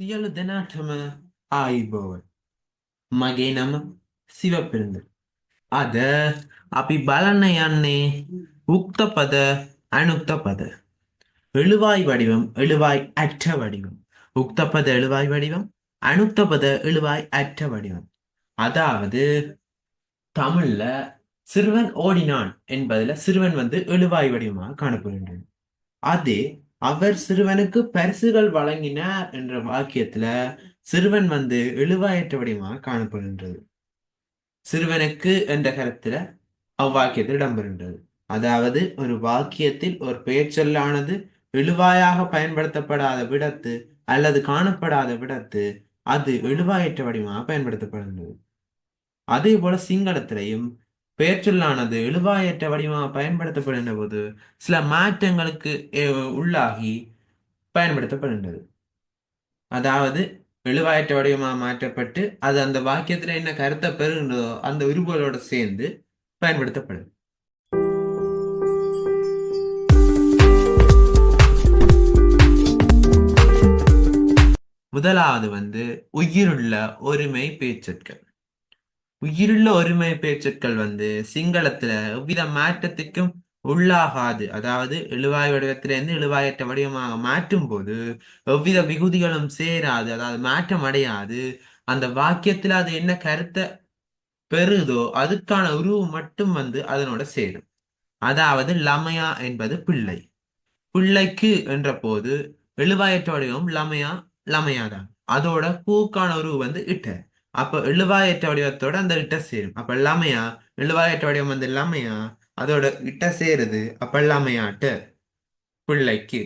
සියලු දෙනාටම ආයිබෝවන් මගේ නම සිවපිරිඳ අද අපි බලන්න යන්නේ උක්තපද அனுக்தபத எழுவாய் வடிவம் எழுவாய் அற்ற வடிவம் உக்தபத எழுவாய் வடிவம் அனுக்தபத எழுவாய் அற்ற வடிவம் அதாவது தமிழ்ல சிறுவன் ஓடினான் என்பதுல சிறுவன் வந்து எழுவாய் வடிவமாக காணப்படுகின்றது அதே அவர் சிறுவனுக்கு பரிசுகள் வழங்கினார் என்ற வாக்கியத்துல சிறுவன் வந்து எழுவாயற்ற வடிவமாக காணப்படுகின்றது. சிறுவனுக்கு என்ற கருத்துல அவ்வாக்கியத்தில் இடம்பெறுகின்றது. அதாவது ஒரு வாக்கியத்தில் ஒரு பெயர்ச்சொல்லானது எழுவாயாக பயன்படுத்தப்படாத விடத்து அல்லது காணப்படாத விடத்து அது எழுவாயற்ற வடிவமாக பயன்படுத்தப்படுகின்றது. அதே போல சிங்களத்திலையும் பெயர்ச்சொல்லானது எழுவாயற்ற வடிவமாக பயன்படுத்தப்படுகின்ற போது சில மாற்றங்களுக்கு உள்ளாகி பயன்படுத்தப்படுகின்றது. அதாவது எழுவாயற்ற வடிவமாக மாற்றப்பட்டு அது அந்த வாக்கியத்தில் என்ன கருத்தை பெறுகின்றதோ அந்த உருவலோட சேர்ந்து பயன்படுத்தப்படுது முதலாவது வந்து உயிருள்ள ஒருமை பேச்சொற்கள். உயிருள்ள ஒருமை பேச்சுக்கள் வந்து சிங்களத்துல எவ்வித மாற்றத்துக்கும் உள்ளாகாது. அதாவது எழுவாய் வடிவத்திலிருந்து எழுவாயற்ற வடிவமாக மாற்றும் போது எவ்வித விகுதிகளும் சேராது அதாவது மாற்றம் அடையாது. அந்த வாக்கியத்துல அது என்ன கருத்தை பெறுதோ அதுக்கான உருவு மட்டும் வந்து அதனோட சேரும். அதாவது லமையா என்பது பிள்ளை. பிள்ளைக்கு என்ற போது எழுவாயற்ற வடிவம் லமையா லமையாதான். அதோட பூக்கான உருவு வந்து இட்ட. அப்போ எழுவாயற்ற வடிவத்தோட அந்த இட்ட சேரும். அப்போ எல்லாமையா எழுவாயற்ற வடிவம் வந்து எல்லாமையா அதோட இட்ட சேருது. அப்போ லமையாட்ட பிள்ளைக்கு.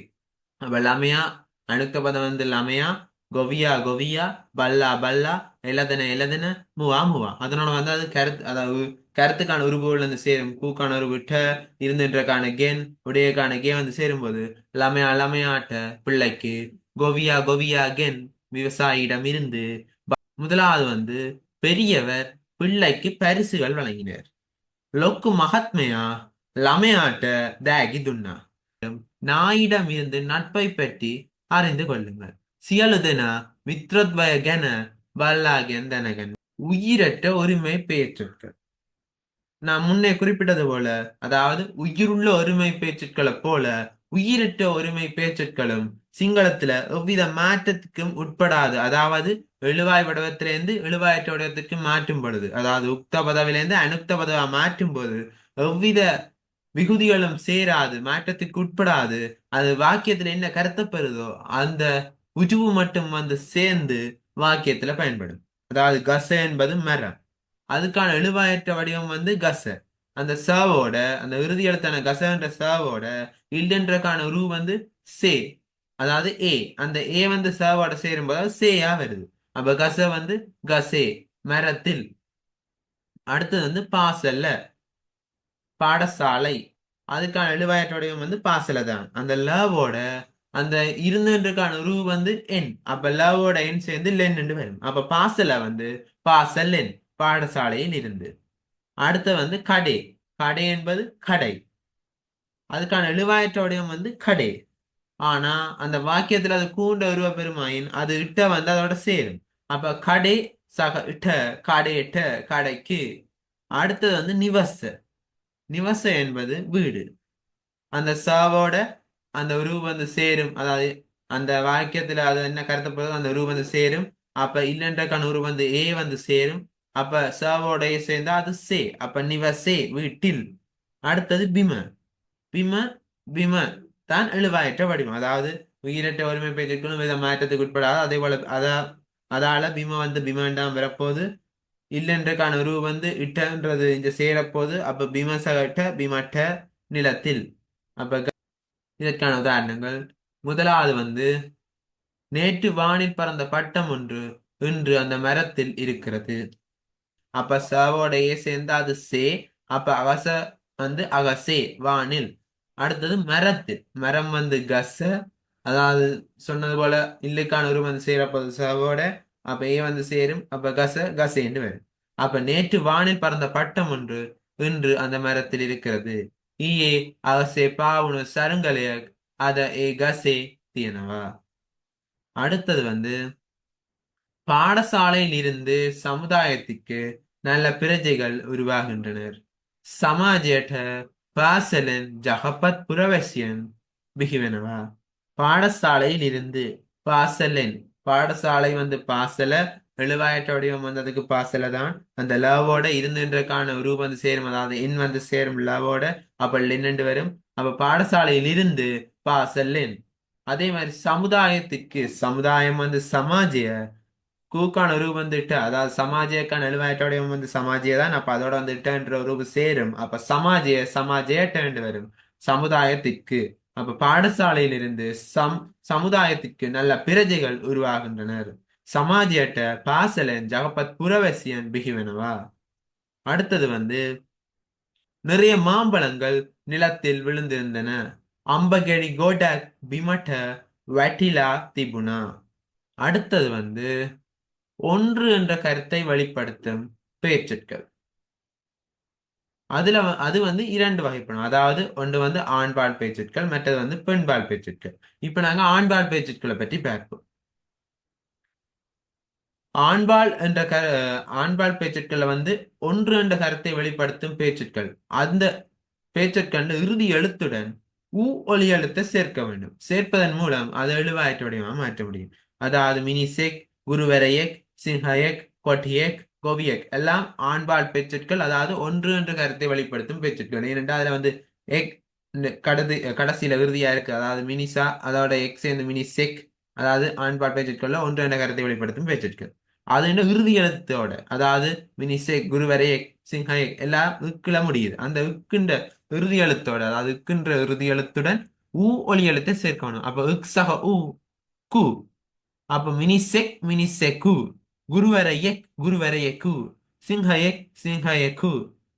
அப்ப எல்லாமையா அணுக்க பதம் வந்து எல்லாமையா கொவியா கொவியா பல்லா பல்லா இலதன இலதன முவா முவா. அதனோட வந்து அது கருத்து அதாவது கருத்துக்கான உருவுகள் வந்து சேரும். கூக்கான உருவு ட இருந்துன்றக்கான கேன் உடையக்கான கே வந்து சேரும்போது எல்லாமே லமையாட்ட பிள்ளைக்கு. கொவியா கொவியா கென் விவசாயியிடம் இருந்து முதலாவது வந்து பெரியவர் பிள்ளைக்கு பரிசுகள் வழங்கினர். லொக்கு மகாத்மையா லமையாட்ட தேகி துண்ணா நாயிடம் இருந்து நட்பை பற்றி அறிந்து கொள்ளுங்கள். சியலுதனா மித்ரத்வய கன தனகன் உயிரற்ற ஒருமை பெயர்ச்சொற்கள் நான் முன்னே குறிப்பிட்டது போல அதாவது உயிருள்ள ஒருமை பேச்சொற்களை போல உயிரற்ற ஒருமை பேச்சொற்களும் சிங்களத்துல எவ்வித மாற்றத்துக்கும் உட்படாது. அதாவது எழுவாய் வடிவத்திலேருந்து எழுவாயற்ற வடிவத்திற்கு மாற்றும் பொழுது அதாவது உக்த பதவிலேருந்து அனுக்த பதவா மாற்றும் போது எவ்வித விகுதிகளும் சேராது மாற்றத்துக்கு உட்படாது. அது வாக்கியத்துல என்ன கருத்தை பெறுதோ அந்த உஜுவு மட்டும் வந்து சேர்ந்து வாக்கியத்துல பயன்படும். அதாவது கச என்பது மரம் அதுக்கான எழுவாயற்ற வடிவம் வந்து கச. அந்த சவோட அந்த இறுதி எழுத்தான கசன்ற சவோட இல்லைன்றக்கான உருவு வந்து சே. அதாவது ஏ அந்த ஏ வந்து சவோட சேரும்போது அது சேயா வருது. அப்ப கச வந்து கசே மரத்தில். அடுத்தது வந்து பாசல்ல. பாடசாலை. அதுக்கான எழுவாயற்ற வந்து பாசல தான். அந்த லவோட அந்த இருந்துன்றக்கான உருவு வந்து என் அப்ப லவோட என் சேர்ந்து லென் என்று வரும். அப்ப பாசல வந்து பாசல் என் பாடசாலையில் இருந்து. அடுத்த வந்து கடை. கடை என்பது கடை. அதுக்கான எழுவாயற்ற வந்து கடை. ஆனா அந்த வாக்கியத்துல அது கூண்ட உருவ பெருமாயின் அது இட்ட வந்து அதோட சேரும். அப்ப கடை சக இட்ட கடையிட்ட இட்ட கடைக்கு. அடுத்தது வந்து நிவச. நிவச என்பது வீடு. அந்த சாவோட அந்த உருவு வந்து சேரும். அதாவது அந்த வாக்கியத்துல அது என்ன கருத்தப்படுதோ அந்த உருவு வந்து சேரும். அப்ப இல்லைன்றக்கான உருவு வந்து ஏ வந்து சேரும். அப்ப சாவோட ஏ சேர்ந்தா அது சே. அப்ப நிவசே வீட்டில். அடுத்தது பிம. பிம பிம. தான் இழுவாயற்ற வடிவம். அதாவது உயிரற்ற ஒருமை பேச்சுக்களும் வித மாற்றத்துக்கு உட்படாது. அதே போல அதா அதால பீம வந்து பீமாண்டாம் வரப்போது இல்லைன்றக்கான உருவு வந்து இட்டன்றது இங்க சேரப்போது அப்ப பீமசகட்ட பீமட்ட நிலத்தில். அப்ப க- இதற்கான உதாரணங்கள். முதலாவது வந்து நேற்று வானில் பறந்த பட்டம் ஒன்று இன்று அந்த மரத்தில் இருக்கிறது. அப்ப சவோடையே சேர்ந்து அது சே அப்ப அகச வந்து அகசே வானில். அடுத்தது மரத்து. மரம் வந்து கச. அதாவது சொன்னது போல இல்லுக்கான உருவம் வந்து சேரப்போது சவோட அப்ப ஏ வந்து சேரும். அப்ப கச கசேன்னு வரும். அப்ப நேற்று வானில் பறந்த பட்டம் ஒன்று இன்று அந்த மரத்தில் இருக்கிறது. ஈயே அகசே பாவுனு சருங்கலைய அத ஏ கசே தியனவா. அடுத்தது வந்து பாடசாலையில் இருந்து சமுதாயத்துக்கு நல்ல பிரஜைகள் உருவாகின்றனர். சமாஜேட்ட பாசலன் ஜகபத் புரவசியன். பிகிவனவா பாடசாலையில் இருந்து பாசலன். பாடசாலை வந்து பாசல. எழுவாயற்ற வடிவம் வந்து அதுக்கு பாசல தான். அந்த லவோட இருந்துன்றக்கான உருவம் வந்து சேரும். அதாவது இன் வந்து சேரும் லவோட. அப்ப லென்னு வரும்? அப்ப பாடசாலையில் இருந்து பாசலின். அதே மாதிரி சமுதாயத்துக்கு சமுதாயம் வந்து சமாஜிய கூக்கான உருவு வந்துட்டு அதாவது சமாஜியக்கான எழுவாயற்றோடைய வந்து சமாஜிய தான் அப்ப அதோட வந்து டேன்ற உருவு சேரும். அப்ப சமாஜிய சமாஜேட்டன்று வரும். சமுதாயத்திற்கு. அப்ப பாடசாலையிலிருந்து சம் சமுதாயத்திற்கு நல்ல பிரஜைகள் உருவாகின்றனர். சமாஜியட்ட பாசலன் ஜகபத் புரவசியன் பிகிவனவா? அடுத்தது வந்து நிறைய மாம்பழங்கள் நிலத்தில் விழுந்திருந்தன. அம்பகெடி கோட பிமட்ட வட்டிலா திபுனா. அடுத்தது வந்து ஒன்று என்ற கருத்தை வெளிப்படுத்தும் பேச்சொற்கள் அதுல அது வந்து இரண்டு வகைப்படும். அதாவது ஒன்று வந்து ஆண்பால் பேச்சொற்கள் மற்றது வந்து பெண்பால் பேச்சுக்கள். இப்ப நாங்க ஆண்பால் பேச்சொற்களை பற்றி பார்ப்போம். ஆண்பால் என்ற க ஆண்பால் பேச்சொற்களை வந்து ஒன்று என்ற கருத்தை வெளிப்படுத்தும் பேச்சொற்கள் அந்த பேச்சுக்கள் இறுதி எழுத்துடன் ஊ ஒலி எழுத்தை சேர்க்க வேண்டும். சேர்ப்பதன் மூலம் அதை எழுவாயிற்று வடிவமாக மாற்ற முடியும். அதாவது மினிசெக் குருவரையக் சிஹயக் கொட்டியக் கோவியக். எல்லாம் ஆண்பால் பேச்சுக்கள் அதாவது ஒன்று என்ற கருத்தை வெளிப்படுத்தும் பேச்சுக்கள். ஏனென்றால் அதுல வந்து எக் இந்த கடது கடைசியில இறுதியா இருக்கு. அதாவது மினிசா அதோட எக் சேர்ந்து மினிசெக் அதாவது ஆண்பால் பேச்சுக்கள்ல ஒன்று என்ற கருத்தை வெளிப்படுத்தும் பேச்சுக்கள். அது என்ன? இறுதி எழுத்தோட. அதாவது மினிசெக் குருவரையக் சின்ஹயக் எல்லாம் இக்கில முடியுது. அந்த இக்குன்ற இறுதி எழுத்தோட அதாவது இக்குன்ற இறுதி எழுத்துடன் ஊ ஒலி எழுத்தை சேர்க்கணும். அப்ப இக் சக ஊ கு. அப்ப மினிசெக் கு குருவரையக் குருவரையக்கு சின்ஹயக் சின்ஹயக்கு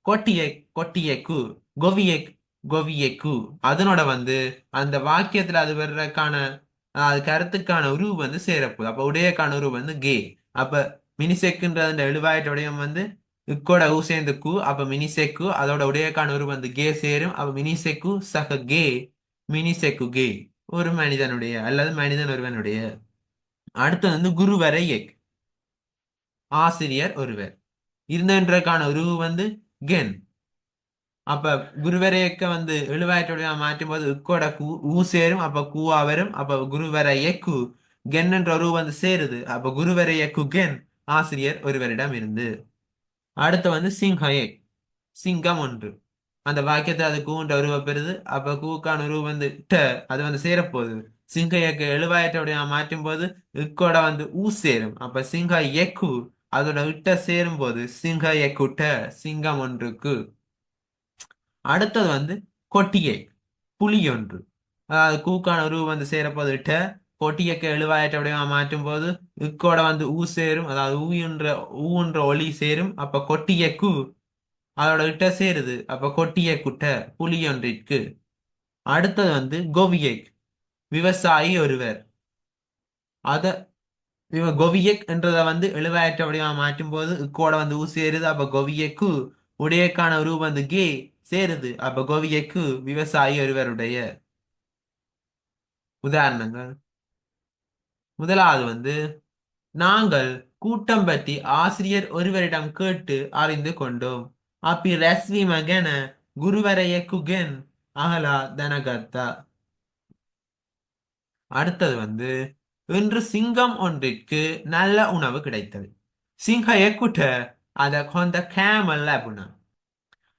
கொட்டியக் கொட்டியக்கு கொவியக் கொவியக்கு அதனோட வந்து அந்த வாக்கியத்துல அது வர்றதுக்கான அது கருத்துக்கான உருவு வந்து சேரப்போகுது. அப்ப உடையக்கான உருவு வந்து கே. அப்ப மினிசெக்குன்றது அந்த எழுவாயிட்ட உடையம் வந்து இக்கோட ஊ சேர்ந்து கு. அப்ப மினிசெக்கு அதோட உடையக்கான உருவு வந்து கே சேரும். அப்ப மினிசெக்கு சக கே. மினிசெக்கு கே. ஒரு மனிதனுடைய அல்லது மனிதன் ஒருவனுடைய. அடுத்தது வந்து குருவரை எக் ஆசிரியர் ஒருவர். இருந்தன்றக்கான உருவு வந்து கென். அப்ப குருவரையக்க வந்து எழுவாயிட்டோட மாற்றும் போது உக்கோட கூ ஊ சேரும் அப்ப கூவா வரும் அப்ப குருவரையக்கு கென் என்ற உருவு வந்து சேருது. அப்ப குருவரையக்கு கென் ஆசிரியர் ஒருவரிடம் இருந்து. அடுத்து வந்து சிங்ஹயக் சிங்கம் ஒன்று. அந்த வாக்கியத்தை அது கூன்ற உருவ பெறுது. அப்ப கூக்கான உருவு வந்து ட அது வந்து சேரப்போகுது. சிங்கையக்கு எழுவாயிட்டோடைய மாற்றும் போது இக்கோட வந்து ஊ சேரும். அப்ப சிங்க எக்கு அதோட இட்ட சேரும்போது சிங்க எக்குட்ட சிங்கம் ஒன்றுக்கு. அடுத்தது வந்து கொட்டியை புலி ஒன்று. அதாவது கூக்கான உருவம் வந்து சேரப்போது இட்ட கொட்டியக்க அப்படியே மாற்றும் போது இக்கோட வந்து ஊ சேரும். அதாவது ஊன்ற ஊன்ற ஒளி சேரும். அப்ப கொட்டியக்கு அதோட இட்ட சேருது. அப்ப கொட்டிய குட்ட புலி ஒன்றிற்கு. அடுத்தது வந்து கோவியை விவசாயி ஒருவர். அத இவ கொவியக் என்றதை வந்து எழுவாயிற்ற வடிவமா மாற்றும் போது இக்கோட வந்து ஊ சேருது அப்ப கொவியக்கு உடையக்கான உருவம் வந்து கே சேருது. அப்ப கோவியக்கு விவசாயி ஒருவருடைய உதாரணங்கள். முதலாவது வந்து நாங்கள் கூட்டம் பற்றி ஆசிரியர் ஒருவரிடம் கேட்டு அறிந்து கொண்டோம். அப்பி ரஸ்வி மகன குருவரைய குகன் அகலா தனகர்த்தா. அடுத்தது வந்து இன்று சிங்கம் ஒன்றிற்கு நல்ல உணவு கிடைத்தது. சிங்க எக்குட்ட அத கொண்ட கேமல் லபுனா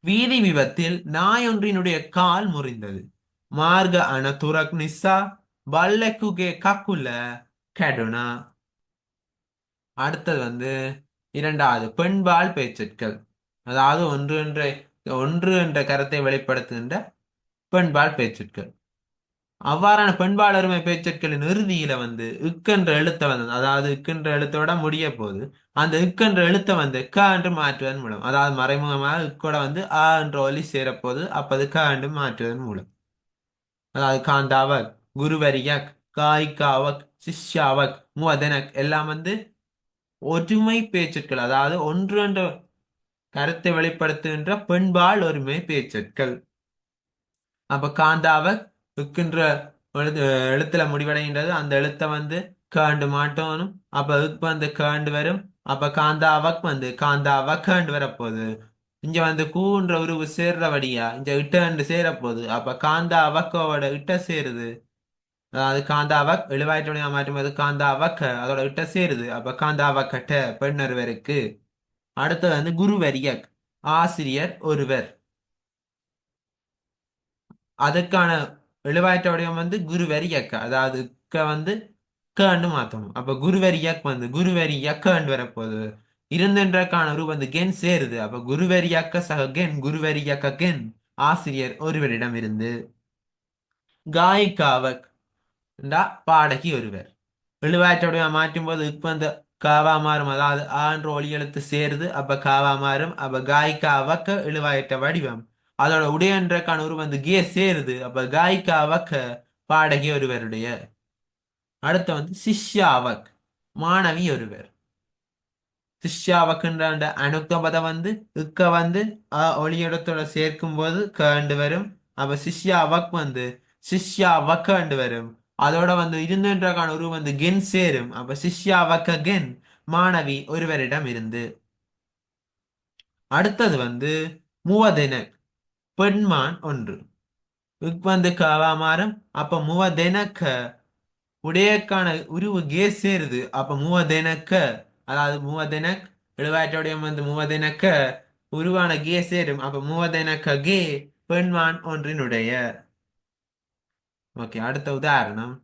வீதி விபத்தில் நாய் ஒன்றினுடைய கால் முறிந்தது. மார்க அன துரக் நிசா பல்லக்குகே கக்குல கெடுனா. அடுத்தது வந்து இரண்டாவது பெண்பால் பேச்சுக்கள் அதாவது ஒன்று என்ற ஒன்று என்ற கருத்தை வெளிப்படுத்துகின்ற பெண்பால் பேச்சுக்கள் அவ்வாறான பெண்பால் பேச்சற்களின் இறுதியில வந்து இக்கென்ற எழுத்தை வந்து அதாவது இக்கென்ற எழுத்தோட முடிய போது அந்த இக்கென்ற எழுத்தை வந்து க என்று மாற்றுவதன் மூலம் அதாவது மறைமுகமாக இக்கோட வந்து ஆ என்ற ஒலி சேரப்போது அப்பது க என்று மாற்றுவதன் மூலம். அதாவது காந்தாவக் குருவரியக் காய்காவக் சிஷ்யாவக் முவதனக் எல்லாம் வந்து ஒற்றுமை பேச்சுக்கள் அதாவது ஒன்று என்ற கருத்தை வெளிப்படுத்துகின்ற பெண்பால் ஒருமை பேச்சற்கள் அப்ப காந்தாவக் இக்கின்ற எழுத்து எழுத்துல முடிவடைகின்றது. அந்த எழுத்தை வந்து கேண்டு மாட்டோனும். அப்ப இக் வந்து கேண்டு வரும். அப்ப காந்தாவக் வந்து காந்தா கேண்டு வரப்போகுது. இங்க வந்து கூன்ற உருவு சேர்றபடியா இங்க இட்டண்டு சேரப்போகுது. அப்ப காந்தா அவக்கோட இட்ட சேருது. அதாவது காந்தாவக் எழுவாயிரத்துடைய மாற்றும்போது காந்தாவக்க அதோட இட்ட சேருது. அப்ப காந்தாவக்கட்ட பெண்ணொருவருக்கு அடுத்தது வந்து குருவரியக் ஆசிரியர் ஒருவர். அதுக்கான எழுவாயிட்ட வடிவம் வந்து குருவரியக்க அதாவது க வந்து கண்டு மாத்தணும். அப்ப குருவரியக் வந்து குருவரியக்கண்டு வரப்போகுது. இருந்தென்றக்கான உரு வந்து கென் சேருது. அப்ப குருவரியக்க சக கென் குருவரியக்க கென் ஆசிரியர் ஒருவரிடம் இருந்து. காய்காவக் பாடகி ஒருவர். எழுவாற்றோடைய மாற்றும் போது இப்ப அந்த காவா மாறும். அதாவது ஆன்ற ஒளி எழுத்து சேருது. அப்ப காவா மாறும். அப்ப காய்காவக்க எழுவாயிட்ட வடிவம். அதோட உடையன்றக்கான உருவம் வந்து கே சேருது. அப்ப காய்கா அவக்க பாடகி ஒருவருடைய. அடுத்த வந்து சிஷ்யாவக் மாணவி ஒருவர். சிஷ்யாவக்குன்ற அந்த அணுக்க பதம் வந்து இக்க வந்து அ ஒளியிடத்தோட சேர்க்கும் போது கண்டு வரும். அப்ப சிஷ்யாவக் வந்து சிஷ்யாவக்கண்டு வரும். அதோட வந்து இருந்துன்றக்கான உருவம் வந்து கென் சேரும். அப்ப சிஷ்யாவக்க கென் மாணவி ஒருவரிடம் இருந்து. அடுத்தது வந்து மூவதெனக் பெண்மான் ஒன்று. இக் வந்து காவா மாறும் அப்ப மூவதெனக்க உடையக்கான உருவு கே சேருது. அப்ப மூவதெனக்க அதாவது மூவதெனக் எழுவாற்றோடைய வந்து மூவதெனக்க உருவான கே சேரும். அப்ப மூவதெனக்க கே பெண்மான் ஒன்றினுடைய. ஓகே அடுத்த உதாரணம்.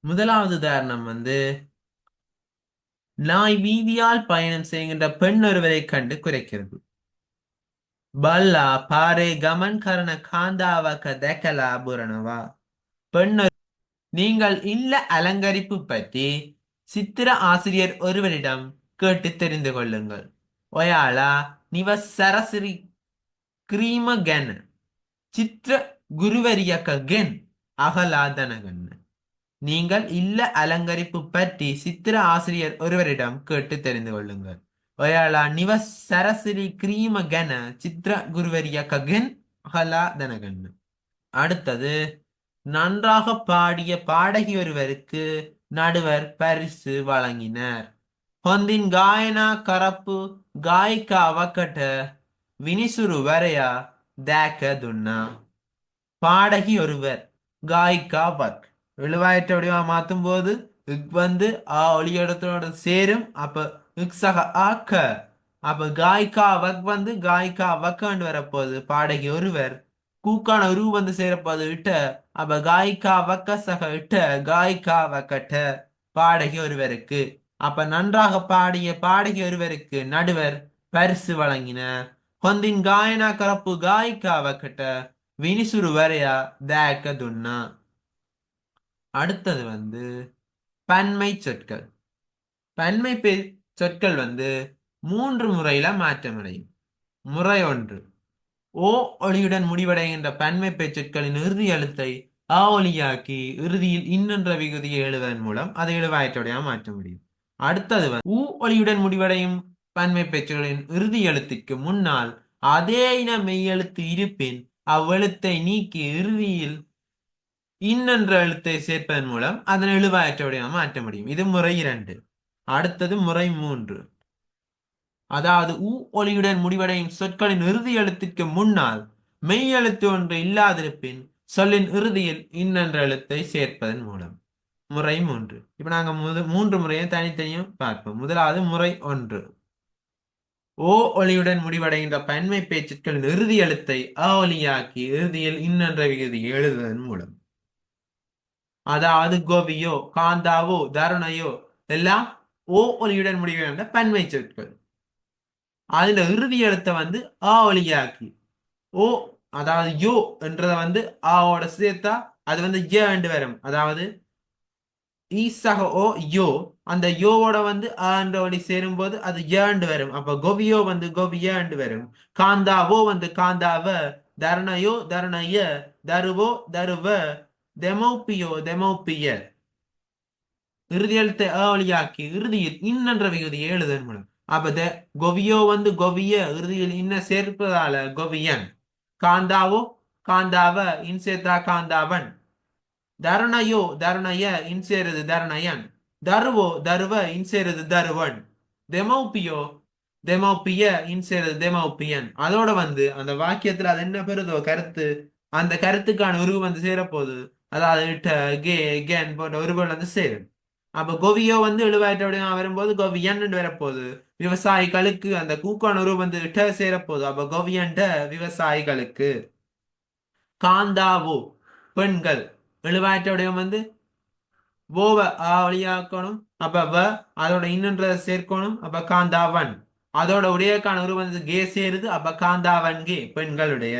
முதலாவது உதாரணம் வந்து நாய் வீதியால் பயணம் செய்கின்ற பெண் ஒருவரை கண்டு குறைக்கிறது. பல்லா பாரே கமன் கரண காந்தாவக தெக்கலா புரணவா பெண்ணொரு நீங்கள் இல்ல அலங்கரிப்பு பற்றி சித்திர ஆசிரியர் ஒருவரிடம் கேட்டு தெரிந்து கொள்ளுங்கள் ஒயாளா நிவ சரசிரி கிரீம கென் சித்திர குருவரியக்க கென் அகலாதனகன் நீங்கள் இல்ல அலங்கரிப்பு பற்றி சித்திர ஆசிரியர் ஒருவரிடம் கேட்டு தெரிந்து கொள்ளுங்கள் ஒயாளா நிவ சரசிரி கிரீம கன சித்திர குருவரியக்க கென் அகலாதனகன் அடுத்தது நன்றாக பாடிய பாடகி ஒருவருக்கு நடுவர் பரிசு வழங்கினர் ಹೊಂದಿನ ಗಾಯನ ಕರಪ್ಪು ಗಾಯಕ ಅವಕಟ வினிசுரு வரையா தேக்க துன்னா பாடகி ஒருவர் காய்கா வக் எழுவாயிட்ட வடிவா மாத்தும் போது இக் வந்து ஆ ஒளியிடத்தோட சேரும் அப்ப இக்ஸக ஆக்க. அப்ப காய்கா வக் வந்து காய்கா வக்கன்னு வரப்போகுது. பாடகி ஒருவர் கூக்கான ரூ வந்து சேரப்போது விட்ட அப்ப காய்கா வக்க சக விட்ட காய்கா வக்கட்ட. பாடகி ஒருவருக்கு. அப்ப நன்றாக பாடிய பாடகி ஒருவருக்கு நடுவர் பரிசு வழங்கின. கொந்தின் காயனா கரப்பு காய்கா வக்கட்ட. வினிசுரு வரையா தேக்க துண்ணா அடுத்தது வந்து பன்மை சொற்கள். பன்மை பெ சொற்கள் வந்து மூன்று முறையில மாற்றமடையும் முறை ஒன்று. ஓ ஒளியுடன் முடிவடைகின்ற பன்மை பேச்சொற்களின் இறுதி எழுத்தை ஆ ஒலியாக்கி இறுதியில் இன்னென்ற விகுதியை எழுவதன் மூலம் அதை எழுவாயற்றோடையா மாற்ற முடியும். அடுத்தது வந்து ஊ ஒளியுடன் முடிவடையும் பன்மை பேச்சுகளின் இறுதி எழுத்துக்கு முன்னால் அதே இன மெய்யெழுத்து இருப்பின் அவ்வெழுத்தை நீக்கி இறுதியில் இன்னென்ற எழுத்தை சேர்ப்பதன் மூலம் அதன் எழுவாயற்றோடையா மாற்ற முடியும். இது முறை இரண்டு. அடுத்தது முறை மூன்று. அதாவது ஊ ஒளியுடன் முடிவடையும் சொற்களின் இறுதி எழுத்துக்கு முன்னால் மெய் எழுத்து ஒன்று இல்லாதிருப்பின் சொல்லின் இறுதியில் இன்னென்ற எழுத்தை சேர்ப்பதன் மூலம். முறை மூன்று. இப்ப நாங்க முது மூன்று முறையை தனித்தனியும் பார்ப்போம். முதலாவது முறை ஒன்று. ஓ ஒளியுடன் முடிவடைகின்ற பன்மை பேச்சுக்களின் இறுதி எழுத்தை அ ஒலியாக்கி இறுதியில் இன்னென்ற விகுதி எழுதுவதன் மூலம். அதாவது கோபியோ காந்தாவோ தருணையோ எல்லாம் ஓ ஒலியுடன் முடிவு பன்மை சொற்கள். அதில் இறுதி எழுத்தை வந்து ஆ ஒலியாக்கி ஓ அதாவது யோ என்றத வந்து ஆவோட சேர்த்தா அது வந்து ஏ என்று வரும். அதாவது ஈசக ஓ யோ அந்த யோவோட வந்து ஆ என்ற ஒலி சேரும்போது அது ஏண்டு வரும். அப்ப கோவியோ வந்து கோவியண்டு வரும். காந்தாவோ வந்து காந்தாவ தருணையோ தருணைய தருவோ தருவ தெமௌப்பியோ தெமோபிய இறுதி எழுத்தை அ வழியாக்கி இறுதியில் இன்னென்ற விகுதி எழுதன் மூலம் அப்ப கொவியோ வந்து கொவிய இறுதியில் இன்ன சேர்ப்பதால கொவியன். காந்தாவோ காந்தாவ இன்சேத்தா காந்தாவன். தருணயோ தருணய இன்சேரது தருணயன். தருவோ தருவ இன்சேரது தருவன். தெமௌப்பியோ தெமௌப்பிய இன்சேரது தெமௌப்பியன். அதோட வந்து அந்த வாக்கியத்துல அது என்ன பெறுதோ கருத்து. அந்த கருத்துக்கான உருவு வந்து சேரப்போகுது. அதாவது கே கேன் போன்ற உருவல் வந்து சேரும். அப்ப கோவியோ வந்து எழுவாயிட்ட வரும்போது கோவியன் வரப்போகுது விவசாயிகளுக்கு அந்த கூக்கான உருவு வந்து ட சேரப்போகுது. அப்ப கோவியன்ட விவசாயிகளுக்கு. காந்தாவோ பெண்கள் எழுவாயிட்ட வந்து ஓவ ஆ வழியாக்கணும் அப்ப வ அதோட இன்னொன்றதை சேர்க்கணும். அப்ப காந்தாவன். அதோட உடையக்கான உருவம் வந்து கே சேருது. அப்ப காந்தாவன் கே பெண்களுடைய.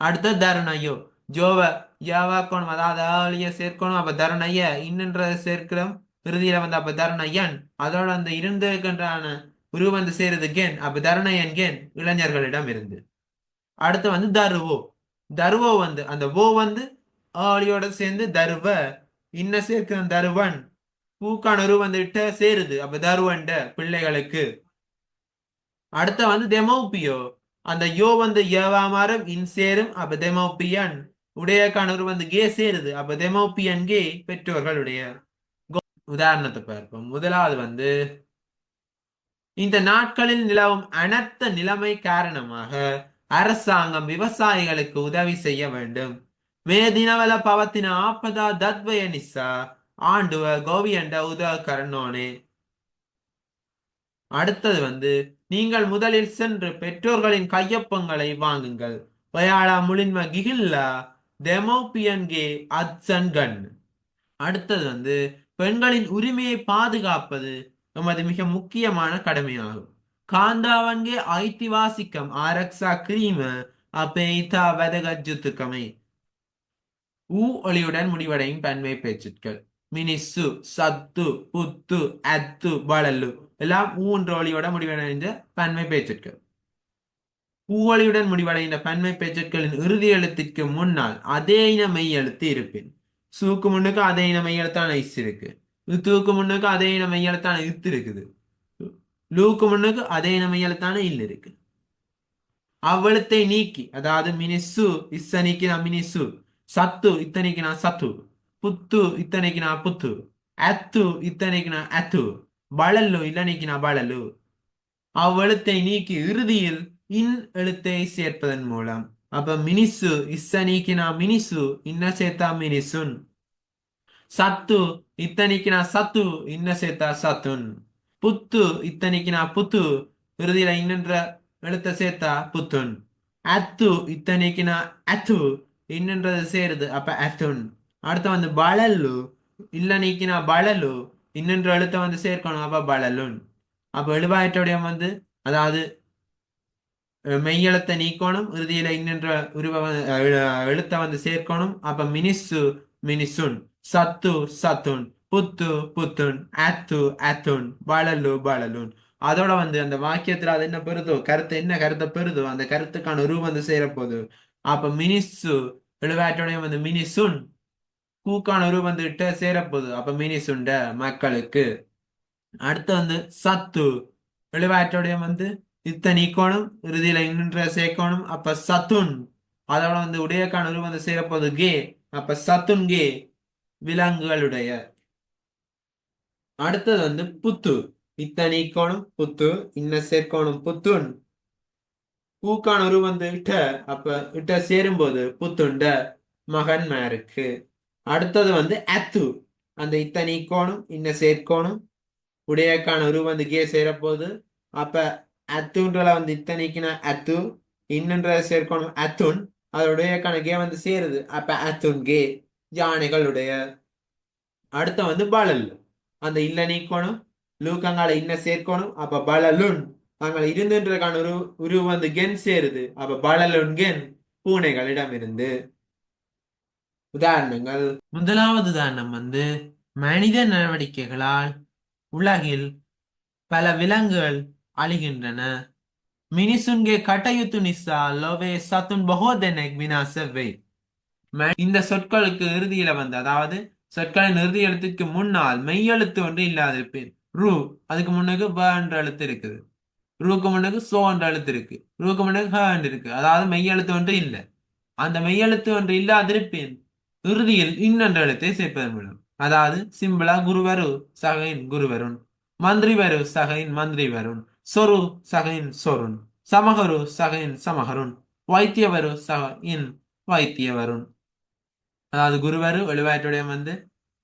அடுத்த தருணையோ. ஜோவ யாவாக்கணும். அதாவது ஆளிய சேர்க்கணும். அப்ப தருணைய இன்னன்றதை சேர்க்கிறோம். இறுதியில வந்து அப்ப தருணையன். அதோட அந்த இருந்திருக்கின்றான உருவம் வந்து சேருது கேன். அப்ப தருணையன் கேன் இளைஞர்களிடம் இருந்து. அடுத்து வந்து தருவோ. தருவோ வந்து அந்த ஓ வந்து ஆளியோட சேர்ந்து தருவ. இன்ன சேர்க்கிற தருவன் பூக்கான உருவம் வந்துட்ட சேருது. அப்ப தருவன்ட பிள்ளைகளுக்கு. அடுத்த வந்து டெமோபியோ அந்த யோ வந்து ஏவாமாரம் இன் சேரும். அப்ப டெமோபியன் உடைய கணவர் வந்து கே சேருது. அப்ப டெமோபியன் கே பெற்றோர்களுடைய. உதாரணத்தை பார்ப்போம். முதலாவது வந்து இந்த நாட்களில் நிலவும் அனர்த்த நிலைமை காரணமாக அரசாங்கம் விவசாயிகளுக்கு உதவி செய்ய வேண்டும். மே தினவல பவத்தின ஆப்பதா தத்வய நிசா ஆண்டுவ கோவியண்ட உதவ கரணோனே அடுத்தது வந்து நீங்கள் முதலில் சென்று பெற்றோர்களின் கையொப்பங்களை வாங்குங்கள். வயாளா முளின்ம கிகில்லா டெமோபியன்கே அட்சன்கன் அடுத்தது வந்து பெண்களின் உரிமையை பாதுகாப்பது நமது மிக முக்கியமான கடமையாகும். காந்தாவன்கே ஐத்திவாசிக்கம் ஆரக்ஷா கிரீம அப்பேய்தா வதகஜுத்துக்கமை ஊ ஒளியுடன் முடிவடையும் பன்மை பேச்சுக்கள். மினிசு சத்து புத்து அத்து வளல்லு. எல்லாம் ஊன்ற ஒளியோட முடிவடைந்த பன்மை பேச்சுக்கள். பூவொலியுடன் முடிவடைந்த பன்மை பேச்சுக்களின் இறுதி எழுத்திற்கு முன்னால் அதே இன மெய் எழுத்து இருப்பின். சூக்கு முன்னுக்கு அதே இன மெய் இஸ் இருக்கு. தூக்கு முன்னுக்கு அதே இன மெய் இத்து இருக்குது. லூக்கு முன்னுக்கு அதே இன மையத்தான இல் இருக்கு. அவ்வளத்தை நீக்கி அதாவது மினிசு இசனிக்கு நான் மினிசு சத்து இத்தனைக்கு நான் சத்து புத்து இத்தனைக்கு நான் புத்து அத்து இத்தனைக்குனா அத்து பழல்லு இல்லனைக்குனா பழலு அவ்வெழுத்தை நீக்கி இறுதியில் இன் எழுத்தை சேர்ப்பதன் மூலம். அப்ப மினிசு இஸ்ஸ மினிசு இன்ன சேர்த்தா மினிசுன். சத்து இத்தனைக்குனா சத்து இன்ன சேர்த்தா சத்துன். புத்து இத்தனைக்குனா புத்து இறுதியில இன்னென்ற எழுத்த சேர்த்தா புத்துன். அத்து இத்தனைக்குனா அத்து இன்னன்றது சேருது அப்ப அத்துன். அடுத்து வந்து பழல்லு இல்ல நீக்கினா பழலு இன்னென்ற எழுத்த வந்து சேர்க்கணும் அப்ப பழலுன் அப்ப எழுவாயிட்டோடைய வந்து அதாவது மெய்யெழுத்தை நீக்கணும் இறுதியில இன்னென்ற உருவ எழுத்த வந்து சேர்க்கணும். அப்ப மினிசு மினிசுன் சத்து சத்துன் புத்து புத்துன் அத்து அத்துன் பழலு பழலுன் அதோட வந்து அந்த வாக்கியத்துல அது என்ன பெறுதோ கருத்து என்ன கருத்தை பெறுதோ அந்த கருத்துக்கான உருவம் வந்து சேரப்போகுது. அப்ப மினிசு எழுவாற்றோடைய வந்து மினிசுன் கூக்கான உருவம் வந்துட்டு சேரப்போகுது. அப்ப மினிசுண்ட மக்களுக்கு. அடுத்து வந்து சத்து எழுவாற்றோடைய வந்து இத்தன் நீக்கணும் இறுதியில இன்னொன்ற சேர்க்கணும் அப்ப சத்துன். அதோட வந்து உடையக்கான உருவம் வந்து சேரப்போது கே. அப்ப சத்துன் கே. விலங்குகளுடைய. அடுத்தது வந்து புத்து. இத்தனை கோணம் புத்து. இன்ன சேர்க்கோணம் புத்துன். பூக்கான உருவம் வந்து இட்ட. அப்ப இட்ட சேரும்போது புத்துண்ட மகன்மாருக்கு அடுத்தது வந்து அத்து. அந்த இத்தனை கோணம் இன்ன சேர்க்கோணும் உடையக்கான உருவம் வந்து கே சேரப்போது அப்ப அத்துன்றல வந்து இத்தனைக்குன்னா அத்து இன்னன்ற சேர்க்கணும் அத்துன் அதனுடைய கணக்கே வந்து சேருது. அப்ப அத்துன் கே யானைகளுடைய. அடுத்த வந்து பலல் அந்த இல்ல நீக்கணும் லூக்கங்கால இன்ன சேர்க்கணும் அப்ப பலலுன் தாங்கள் இருந்துன்றதுக்கான உரு உருவு வந்து கென் சேருது. அப்ப பலலுன் கென் பூனைகளிடம் இருந்து உதாரணங்கள். முதலாவது உதாரணம் வந்து மனித நடவடிக்கைகளால் உலகில் பல விலங்குகள் அழிகின்றன. மினிசுன்கே கட்டயுத்து நிசா லோவே சத்துன் பகோதெனக் வினாசவை இந்த சொற்களுக்கு இறுதியில வந்து அதாவது சொற்களின் இறுதி எழுத்துக்கு முன்னால் மெய்யெழுத்து ஒன்று இல்லாதிருப்பேன் ரூ அதுக்கு முன்னுக்கு ப என்ற எழுத்து இருக்குது. ரூக்கு முன்னுக்கு சோ என்ற எழுத்து இருக்கு. ரூக்கு முன்னுக்கு ஹ என்று இருக்கு. அதாவது மெய்யெழுத்து ஒன்று இல்லை. அந்த மெய்யெழுத்து ஒன்று இல்லாதிருப்பேன். இறுதியில் இன்னென்ற எழுத்தை சேர்ப்பதன் மூலம். அதாவது சிம்பிளா குருவரு சகையின் குருவருண். மந்திரி வரு சகையின் மந்திரி வருண் சொரு சகைன் சொருண் சமகரு சகையின் சமகருண் வைத்தியவரு சக இன் வைத்தியவருண் அதாவது குருவரு எழுவாயத்துடையம் வந்து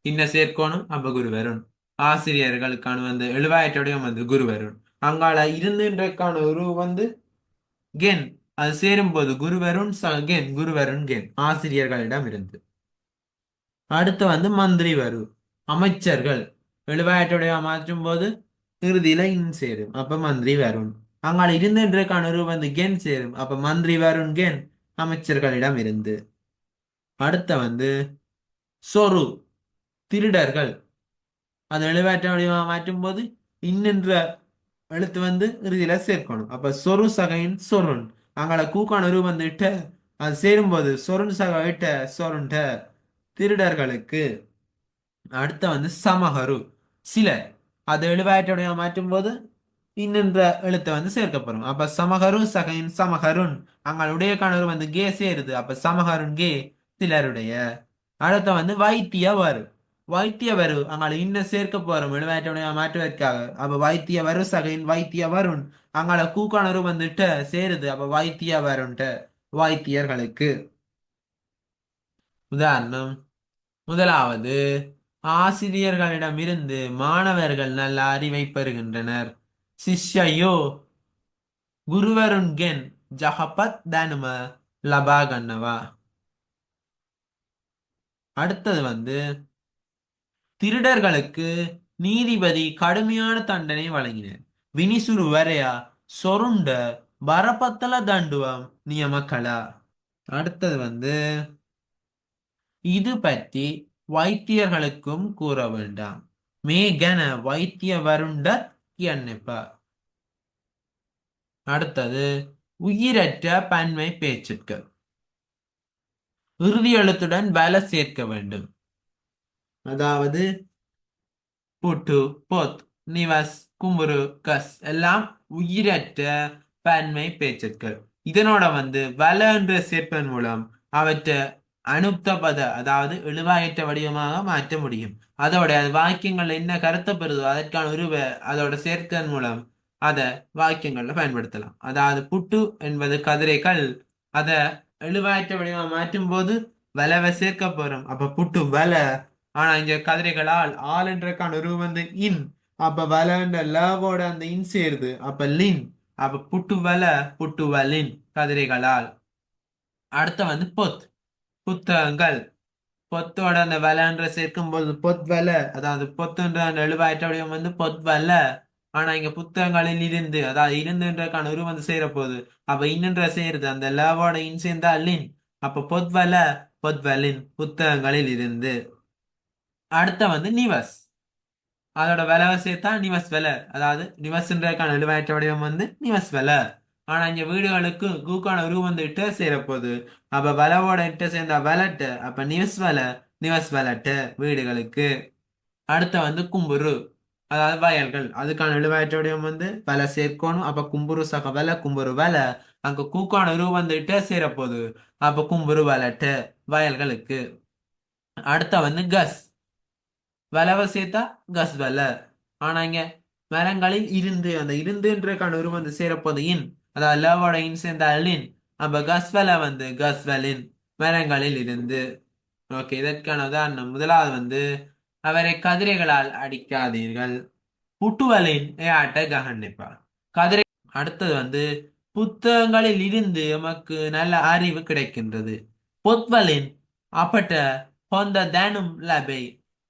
இன்ன சேர்க்கணும் அப்ப குருவருண் ஆசிரியர்களுக்கான வந்து எழுவாயத்துடையம் வந்து குருவருண் அங்கால இருந்துன்றக்கான உரு வந்து கென். அது சேரும்போது குருவருண் கென் குருவருண் கென். ஆசிரியர்களிடம் இருந்து. அடுத்து வந்து மந்திரி வரு. அமைச்சர்கள். எழுவாயத்துடைய மாற்றும் போது இறுதியில இன் சேரும். அப்ப மந்திரி வருண். அங்கால இருந்துன்றக்கான உருவு வந்து கென் சேரும். அப்ப மந்திரி வருண் கென் அமைச்சர்களிடம் இருந்து. அடுத்த வந்து சொரு திருடர்கள். அது எழுவாற்ற வடிவமாக மாற்றும் போது இன்னென்ற எழுத்து வந்து இறுதியில சேர்க்கணும். அப்ப சொரு சகையின் சொருண். அங்கால கூக்கான உருவம் வந்துட்ட அது சேரும்போது சொருண் சக விட்ட சொருண்ட திருடர்களுக்கு அடுத்த வந்து சமகரு சிலர். அது எழுவாற்ற மாற்றும் போது இன்னென்ற எழுத்தை வந்து சேர்க்கப்படும். அப்ப சமகருண் சகையின் சமகருண். அங்களுடைய கணவர் வந்து கே சேருது. அப்ப சமகருண் கே சிலருடைய. அடுத்த வந்து வைத்திய வரு வைத்திய வரு அவங்களை இன்னும் சேர்க்க போறோம் எழுவாயத்துடைய மாற்றுவதற்காக. அப்ப வைத்திய வரு சகையின் வைத்திய வருண் அங்கால கூக்கணரும் வந்துட்டு சேருது. அப்ப வைத்திய வருண்ட வைத்தியர்களுக்கு. உதாரணம். முதலாவது ஆசிரியர்களிடமிருந்து மாணவர்கள் நல்ல அறிவை பெறுகின்றனர். சிஷ்யோ குருவருண்கென் ஜஹபத் தனும லபா கண்ணவா அடுத்தது வந்து திருடர்களுக்கு நீதிபதி கடுமையான தண்டனை வழங்கினர். வினிசுரு வரையா சொருண்ட பரபத்தல தண்டுவம் நியமக்கலா. அடுத்தது வந்து இது பற்றி வைத்தியர்களுக்கும் கூற வேண்டாம். மேகன வைத்திய வருண்ட என்னப்பா அடுத்தது உயிரற்ற பன்மை பேச்சுக்கள். இறுதி எழுத்துடன் சேர்க்க வேண்டும். அதாவது புட்டு பொத் நிவஸ் கும்புரு கஸ் எல்லாம் உயிரற்ற பன்மை பேச்சுக்கள். இதனோட வந்து வல என்ற சேர்ப்பதன் மூலம் அவற்றை அனுப்த பத அதாவது எழுவாயற்ற வடிவமாக மாற்ற முடியும். அதோட வாக்கியங்கள் என்ன கருத்தை பெறுதோ அதற்கான உருவ அதோட சேர்க்கன் மூலம் அதை வாக்கியங்களில் பயன்படுத்தலாம். அதாவது புட்டு என்பது கதிரைகள் அதை எழுவாயற்ற வடிவமாக மாற்றும் போது வலவை சேர்க்க போறோம். அப்ப புட்டு வல. ஆனா இங்க கதிரைகளால் ஆள் என்றக்கான உருவ வந்து இன். அப்ப வலன்ற லவோட அந்த இன் சேருது. அப்ப லின். அப்ப புட்டு வல புட்டு வலின் கதிரைகளால். அடுத்த வந்து பொத். புத்தகங்கள். பொத்தோட அந்த வலன்ற சேர்க்கும் போது பொத் வல அதாவது பொத்துன்ற அந்த எழுவாயிட்ட வடிவம் வந்து பொத் வல ஆனா இங்க புத்தகங்களில் இருந்து அதாவது இருந்துன்றக்கான உருவம் வந்து சேர போகுது அப்ப இன்னென்ற சேருது அந்த லவோட இன் சேர்ந்தா லின் அப்ப பொத் வலின் புத்தகங்களில் இருந்து. அடுத்த வந்து நிவஸ். அதோட விலை சேர்த்தா நிவஸ் விலை அதாவது நிவஸ்ன்றதுக்கான எழுவாயிட்ட வடிவம் வந்து நிவஸ் விலை. ஆனா இங்க வீடுகளுக்கு கூக்கான உருவம் வந்து இட்ட சேரப்போகுது அப்ப வலவோட இட்ட சேர்ந்தா வலட்டு அப்ப நிவஸ் விலை நிவஸ் வலட்டு வீடுகளுக்கு. அடுத்த வந்து கும்புரு அதாவது வயல்கள். அதுக்கான எழுவாயற்றோடையும் வந்து விலை சேர்க்கணும். அப்ப கும்புரு சக வலை கும்புரு வலை. அங்க கூக்கான உருவம் வந்துட்டு சேரப்போகுது அப்ப கும்புரு வலட்டு வயல்களுக்கு. அடுத்த வந்து கஸ். விலவை சேர்த்தா கஸ் வலை. ஆனா இங்க மரங்களில் இருந்து அந்த இருந்துன்றக்கான உருவம் வந்து சேரப்போது இன். அதாவது லவோட இன்சேர்ந்த அலின் அப்ப கஸ்வல வந்து கஸ்வலின் மரங்களில் இருந்து. ஓகே இதற்கான உதாரணம். முதலாவது வந்து அவரை கதிரைகளால் அடிக்காதீர்கள். புட்டுவலின் ஆட்ட ககன்னிப்பா கதிரை அடுத்தது வந்து புத்தகங்களில் இருந்து எமக்கு நல்ல அறிவு கிடைக்கின்றது. பொத்வலின் அப்பட்ட பொந்த தேனும் லபை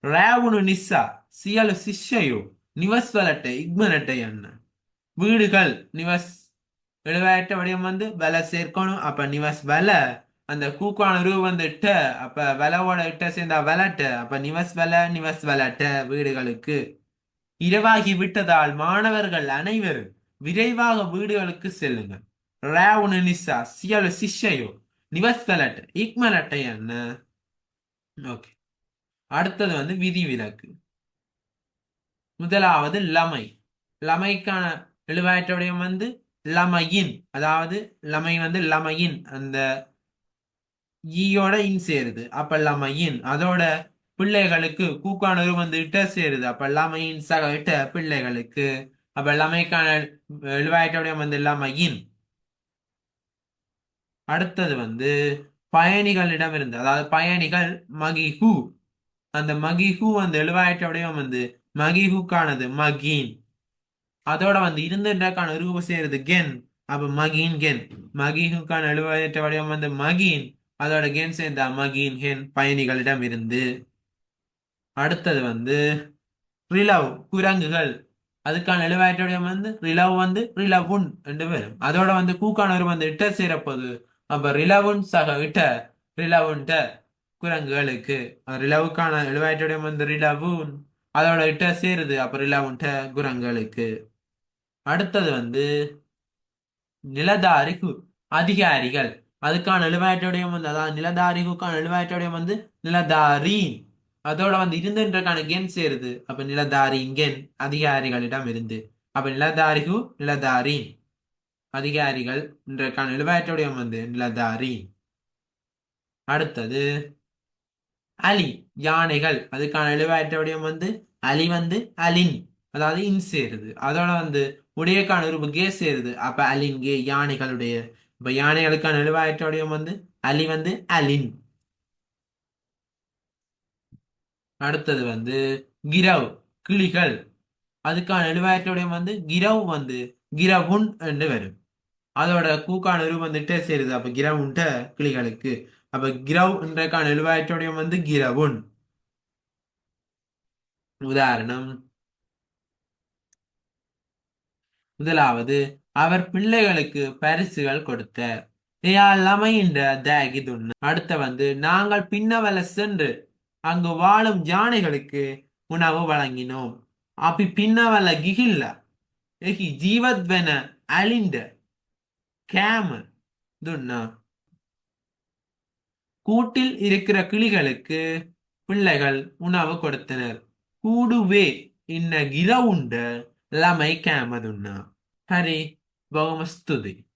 ரேவுனு நிஸ்ஸா சியலு சிஷ்யையோ நிவஸ்வலட்டை இக்மனட்டை என்ன? வீடுகள் நிவஸ் எழுவாயிட்ட வடிவம் வந்து விலை சேர்க்கணும். அப்போ நிவஸ் விலை அந்த கூக்கான ரூ வந்து இட்ட அப்போ விலவோட இட்ட சேர்ந்தா விலட்ட அப்போ நிவஸ் விலை நிவஸ் விலட்ட வீடுகளுக்கு. இரவாகி விட்டதால் மாணவர்கள் அனைவரும் விரைவாக வீடுகளுக்கு செல்லுங்கள். ராவுனு நிசா சியல் சிஷ்யயோ நிவஸ் விலட்ட இக்மலட்டை என்ன? ஓகே. அடுத்தது வந்து விதிவிலக்கு. முதலாவது லமை. லமைக்கான எழுவாயற்ற வடிவம் வந்து லமையின் அதாவது லமை வந்து லமையின் அந்த ஈயோட இன் சேருது. அப்ப லமையின் அதோட பிள்ளைகளுக்கு கூக்கானூர் வந்து இட்ட சேருது. அப்ப லமையின் சக இட்ட பிள்ளைகளுக்கு. அப்ப லமைக்கான எழுவாயிட்டோடைய வந்து லமையின். அடுத்தது வந்து பயணிகளிடம் இருந்து அதாவது பயணிகள் மகிஹு. அந்த மகிஹு அந்த எழுவாயிட்டோடைய வந்து மகிஹுக்கானது மகீன். அதோட வந்து இருந்துட்டாக்கான உருவு சேருது கென் அப்ப மகின் கென் மகிஹுக்கான எழுவாயிட்ட வடிவம் வந்து மகின் அதோட கென் சேர்ந்தா மகின் ஹென் பயணிகளிடம் இருந்து. அடுத்தது வந்து ரிலவ் குரங்குகள். அதுக்கான எழுவாயிற்ற வடிவம் வந்து ரிலவ் வந்து ரிலவுன் ரெண்டு பேரும். அதோட வந்து கூக்கானவர் வந்து இட்ட சேரப்போது அப்ப ரிலவுன் சக இட்ட ரிலவுன்ட்ட குரங்குகளுக்கு. ரிலவுக்கான எழுவாயிட்ட வடிவம் வந்து ரிலவுன். அதோட இட்ட சேருது அப்ப ரிலவுன்ட்ட குரங்குகளுக்கு. அடுத்தது வந்து நிலதாரி கு- அதிகாரிகள். அதுக்கான எழுவாயிட்டோடையும் வந்து அதாவது நிலதாரிக்குக்கான எழுவாயிட்டோடையும் வந்து நிலதாரி அதோட வந்து இருந்துன்றக்கான கென் சேருது. அப்ப நிலதாரி கென் அதிகாரிகளிடம் இருந்து. அப்ப நிலதாரிகு நிலதாரி அதிகாரிகள் என்றக்கான எழுவாயிட்டோடையும் வந்து நிலதாரி அடுத்தது அலி யானைகள். அதுக்கான எழுவாயிட்டோடையும் வந்து அலி வந்து அலின். அதாவது இன் சேருது. அதோட வந்து உடையக்கான உருவு கே சேருது. அப்போ அலின் கே யானைகளுடைய இப்போ யானைகளுக்கான எழுவாயிட்டோடையும் வந்து அலி வந்து அலின். அடுத்தது வந்து கிரவ் கிளிகள். அதுக்கான எழுவாயிட்டோடையும் வந்து கிரவ் வந்து கிரவுன் என்று வரும். அதோட கூக்கான உருவம் வந்துட்டே சேருது. அப்போ கிரவுன்ட்ட கிளிகளுக்கு. அப்போ கிரவ் என்றக்கான எழுவாயிட்டோடையும் வந்து கிரவுன். உதாரணம் முதலாவது அவர் பிள்ளைகளுக்கு பரிசுகள் கொடுத்தார். இயாலமைன்ற அடுத்த வந்து நாங்கள் பின்னவல சென்று அங்கு வாழும் ஜானைகளுக்கு உணவு வழங்கினோம். அப்படி பின்னவல கிகில்ல எகி ஜீவத்வன அழிந்த கேம துண்ணா கூட்டில் இருக்கிற கிளிகளுக்கு பிள்ளைகள் உணவு கொடுத்தனர். கூடுவே இன்ன கிரவுண்ட லமை கேமதுன்னா Hari Vamos estudar